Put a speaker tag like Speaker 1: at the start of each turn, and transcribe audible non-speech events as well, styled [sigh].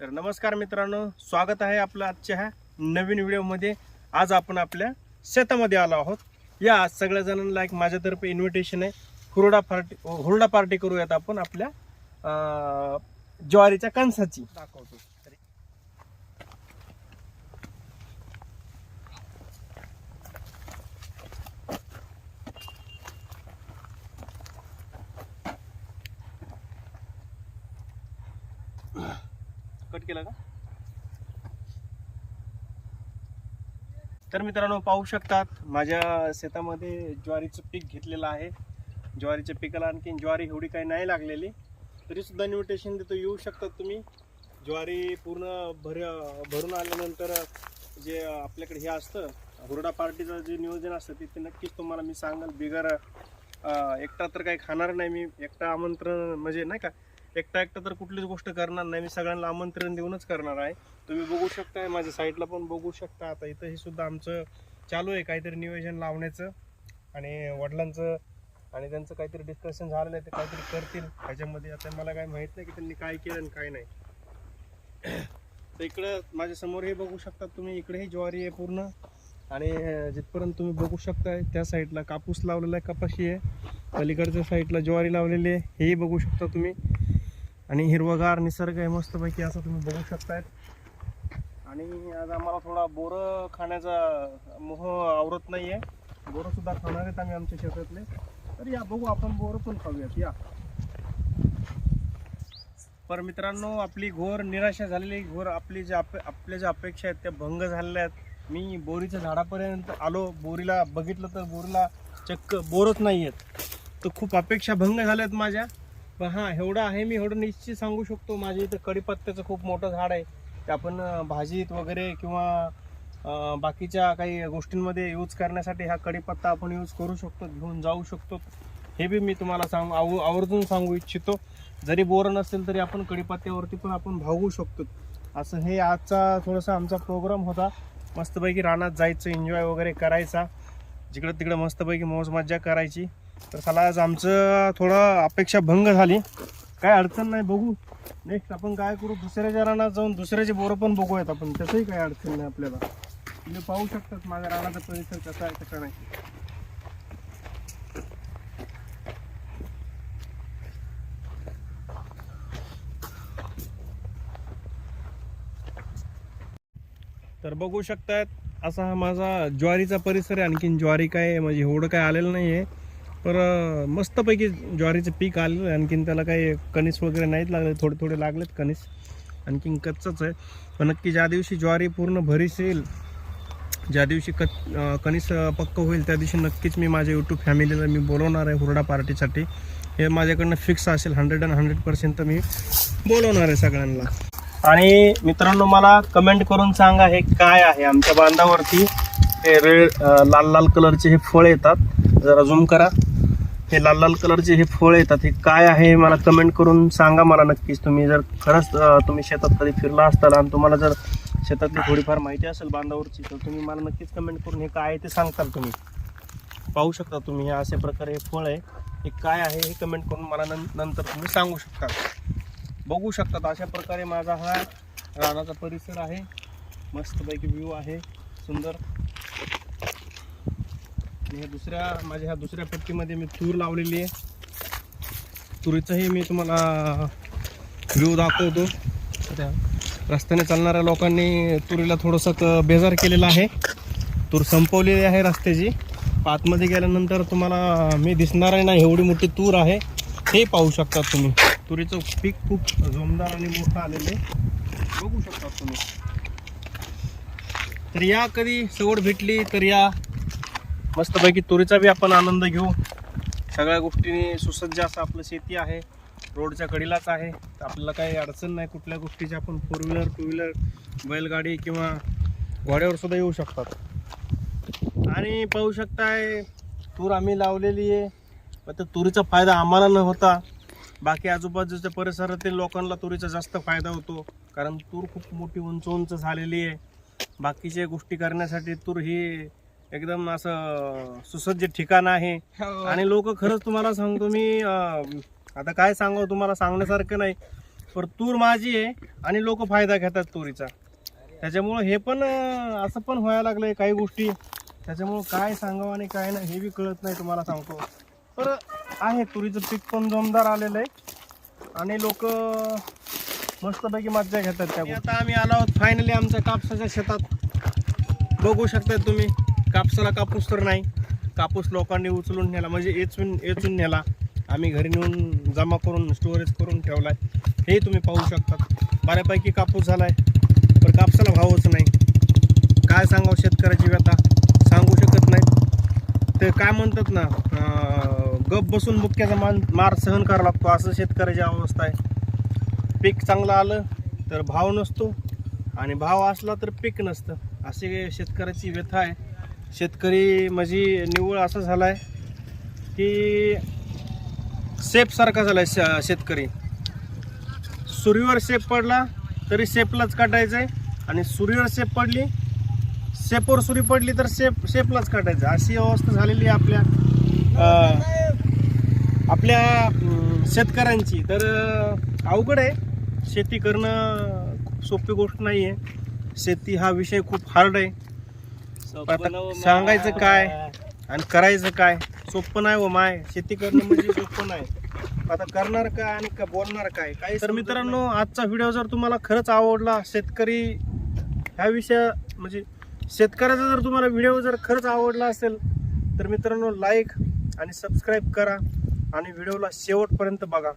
Speaker 1: तर नमस्कार मित्रांनो स्वागत आहे आपलं आजच्या ह्या नवीन व्हिडिओमध्ये. आज आपण आपल्या शेतामध्ये आलो आहोत. या सगळ्या जणांना एक माझ्यातर्फे इन्व्हिटेशन आहे. हुरडा पार्टी हुरडा पार्टी करूयात आपण आपल्या ज्वारीच्या कणसाची. दाखवतो. कट केला का? तर मित्रांनो पाहू शकतात माझ्या शेतामध्ये ज्वारीचं पीक घेतलेलं आहे. ज्वारीच्या पिकाला आणखी ज्वारी एवढी काही नाही लागलेली. तरी सुद्धा इन्व्हिटेशन देतो येऊ शकतात तुम्ही. ज्वारी पूर्ण भर भरून आल्यानंतर जे आपल्याकडे हे असतं हुरडा पार्टीचं जे नियोजन असतं तिथे नक्कीच तुम्हाला मी सांगाल बिगर एकटा तर काही खाणार नाही मी. एकटा आमंत्रण म्हणजे नाही का एकटा एकटा तर कुठलीच गोष्ट करणार नाही. मी सगळ्यांना आमंत्रण देऊनच करणार आहे. तुम्ही बघू शकताय माझ्या साईडला पण बघू शकता. आता इथं हे सुद्धा आमचं चालू आहे काहीतरी नियोजन लावण्याचं आणि वडिलांचं आणि त्यांचं काहीतरी डिस्कशन झालेलं आहे ते काहीतरी करतील. ह्याच्यामध्ये आता मला काही माहीत नाही की त्यांनी काय केलं आणि काय नाही. [clears throat] तर इकडं माझ्यासमोर हे बघू शकता तुम्ही. इकडे ही ज्वारी आहे पूर्ण. आणि जिथपर्यंत तुम्ही बघू शकताय त्या साईडला कापूस लावलेला आहे कपाशी आहे. पलीकडच्या साईडला ज्वारी लावलेली आहे. हेही बघू शकता तुम्ही. आणि हिरवगार निसर्ग आहे मस्तपैकी असं तुम्ही बघू शकताय आणि आज आम्हाला थोडा बोरं खाण्याचा मोह आवरत नाही आहे बोरंसुद्धा खाणार आहेत आम्ही आमच्या शेतातले. तर या बघू आपण बोरं पण खाऊयात या. पर मित्रांनो आपली घोर निराशा झालेली घोर आपली जे अप आपल्या ज्या अपेक्षा आहेत त्या भंग झालेल्या आहेत. मी बोरीच्या झाडापर्यंत आलो. बोरीला बघितलं तर बोरीला चक्क बोरच नाही आहेत तर खूप अपेक्षा भंग झाल्या आहेत माझ्या. पण हां एवढं आहे मी एवढं निश्चित सांगू शकतो. माझ्या इथं कडीपत्त्याचं खूप मोठं झाड आहे. ते आपण भाजीत वगैरे किंवा बाकीच्या काही गोष्टींमध्ये यूज करण्यासाठी हा कडीपत्ता आपण यूज करू शकतो घेऊन जाऊ शकतो. हे बी मी तुम्हाला सांगू आव आवर्जून सांगू इच्छितो. जरी बोर नसेल तरी आपण कडीपत्त्यावरती पण आपण भागू शकतो. असं हे आजचा थोडासा आमचा प्रोग्राम होता. मस्तपैकी रानात जायचं एन्जॉय वगैरे करायचा. जिकडं तिकडं मस्तपैकी मौज मज्जा करायची. तर चला आज आमचं थोडं अपेक्षा भंग झाली. काय अडचण नाही बघू. नेक्स्ट आपण काय करू? दुसऱ्याच्या रानात जाऊन दुसऱ्याचे बोरं पण बघूयात आपण. तसंही काही अडचण नाही आपल्याला. तुम्ही पाहू शकतात माझ्या रानाचा परिसर कसा आहे कसा नाही. तर बघू शकतात असा हा माझा ज्वारीचा परिसर आहे. आणखीन ज्वारी काय म्हणजे एवढं काय आलेलं नाही आहे पर मस्तपैकी ज्वारीचं पीक आलेलं आहे. आणखीन त्याला काही कणीस वगैरे नाहीत लागले थोडे थोडे लागलेत कणीस. आणखीन कच्चंच आहे. पण नक्की ज्या दिवशी ज्वारी पूर्ण भरीस येईल ज्या दिवशी कच कणीस पक्क होईल त्या दिवशी नक्कीच मी माझ्या यूट्यूब फॅमिलीला मी बोलवणार आहे हुरडा पार्टीसाठी. हे माझ्याकडनं फिक्स असेल हंड्रेड अँड हंड्रेड पर्सेंट तर मी बोलवणार आहे सगळ्यांना. आणि मित्रांनो मला कमेंट करून सांगा हे काय आहे आमच्या बांधावरती. हे रेड लाल लाल कलरचे हे फळ येतात. जरा झूम करा. हे लाल लाल कलरचे हे फळ येतात हे काय आहे हे मला कमेंट करून सांगा मला नक्कीच. तुम्ही जर खरंच तुम्ही शेतात कधी फिरला असताल आणि तुम्हाला जर शेतातली थोडीफार माहिती असेल बांधावरची तर तुम्ही मला नक्कीच कमेंट करून हे काय आहे ते सांगताल तुम्ही. पाहू शकता तुम्ही हे अशा प्रकारे हे फळ आहे. हे काय आहे हे कमेंट करून मला नंतर तुम्ही सांगू शकता बघू शकतात अशा प्रकारे माझा हा रानाचा परिसर आहे. मस्तपैकी व्ह्यू आहे. सुंदर. आणि ह्या दुसऱ्या माझ्या ह्या दुसऱ्या पट्टीमध्ये मी तूर लावलेली आहे. तुरीचंही मी तुम्हाला व्ह्यू दाखवतो. त्या रस्त्याने चालणाऱ्या लोकांनी तुरीला थोडंसं बेजार केलेला आहे. तूर संपवलेली आहे रस्त्याची. आतमध्ये गेल्यानंतर तुम्हाला मी दिसणार नाही. एवढी मोठी तूर आहे. हे पाहू शकता तुम्ही. तुरीचं पीक खूप जोमदार आणि मोठं आलेलं आहे. बघू शकता तुम्ही. तर या कधी सवड भेटली तर या मस्तपैकी तुरीचा बी आपण आनंद घेऊ. सगळ्या गोष्टीने सुसज्ज असं आपलं शेती आहे. रोडच्या कडीलाच आहे. तर आपल्याला काही अडचण नाही कुठल्या गोष्टीची आपण फोर व्हीलर टू व्हीलर बैलगाडी किंवा घोड्यावर सुद्धा येऊ शकतात. आणि पाहू शकताय तूर आम्ही लावलेली आहे. पण त्या तुरीचा फायदा आम्हाला न होता बाकी आजूबाजूच्या परिसरातील लोकांना तुरीचा जास्त फायदा होतो. कारण तूर खूप मोठी उंच उंच झालेली आहे. बाकीच्या गोष्टी करण्यासाठी तूर ही एकदम असं सुसज्ज ठिकाण आहे. आणि लोक खरंच तुम्हाला सांगतो मी अं, आता काय सांगावं तुम्हाला सांगण्यासारखं नाही पर तूर माझी आहे आणि लोक फायदा घेतात तुरीचा. त्याच्यामुळं हे पण अं, असं पण व्हायला लागलंय काही गोष्टी. त्याच्यामुळं काय सांगावं आणि काय नाही हे बी कळत नाही तुम्हाला सांगतो. तर आहे तुरीचं पीक पण जोमदार आलेलं आहे. आणि लोक मस्तपैकी मज्जा घेतात त्या. आता आम्ही आलो आहोत फायनली आमच्या कापसाच्या शेतात. बघू शकता तुम्ही. कापसाला कापूस तर नाही. कापूस लोकांनी उचलून नेला म्हणजे एचून एचून नेला. आम्ही घरी नेऊन जमा करून स्टोरेज करून ठेवला आहे हे तुम्ही पाहू शकता बऱ्यापैकी कापूस झाला आहे पण कापसाला भावच नाही. काय सांगावं शेतकऱ्याची व्यथा? सांगू शकत नाही. ते काय म्हणतात ना गप बसून बुक्क्याचा मान मार सहन करावा लागतो. असं शेतकऱ्याची अवस्था आहे. पीक चांगलं आलं तर भाव नसतो आणि भाव असला तर पीक नसतं. असे शेतकऱ्याची व्यथा आहे. शेतकरी म्हणजे निव्वळ असं झाला आहे की सेपसारखा झाला आहे शेतकरी. सुरीवर सेप पडला तरी सेपलाच काटायचं आहे आणि सुरीवर सेप पडली सेपवर सुरी पडली तर सेप सेपलाच काटायचं अशी अवस्था झालेली आहे आपल्या आपल्या शेतकऱ्यांची. तर अवघड आहे. शेती करणं खूप सोपी गोष्ट नाही आहे शेती हा विषय खूप हार्ड आहे. आता सांगायचं काय आणि करायचं काय? सोपं नाही हो माय. शेती करणं म्हणजे सोपं नाही. आता करणार काय आणि का बोलणार काय? काही तर मित्रांनो आजचा व्हिडिओ जर तुम्हाला खरंच आवडला शेतकरी ह्या विषय म्हणजे शेतकऱ्याचा जर तुम्हाला व्हिडिओ जर खरंच आवडला असेल तर मित्रांनो लाईक आणि सबस्क्राईब करा आणि व्हिडिओला शेवटपर्यंत बघा.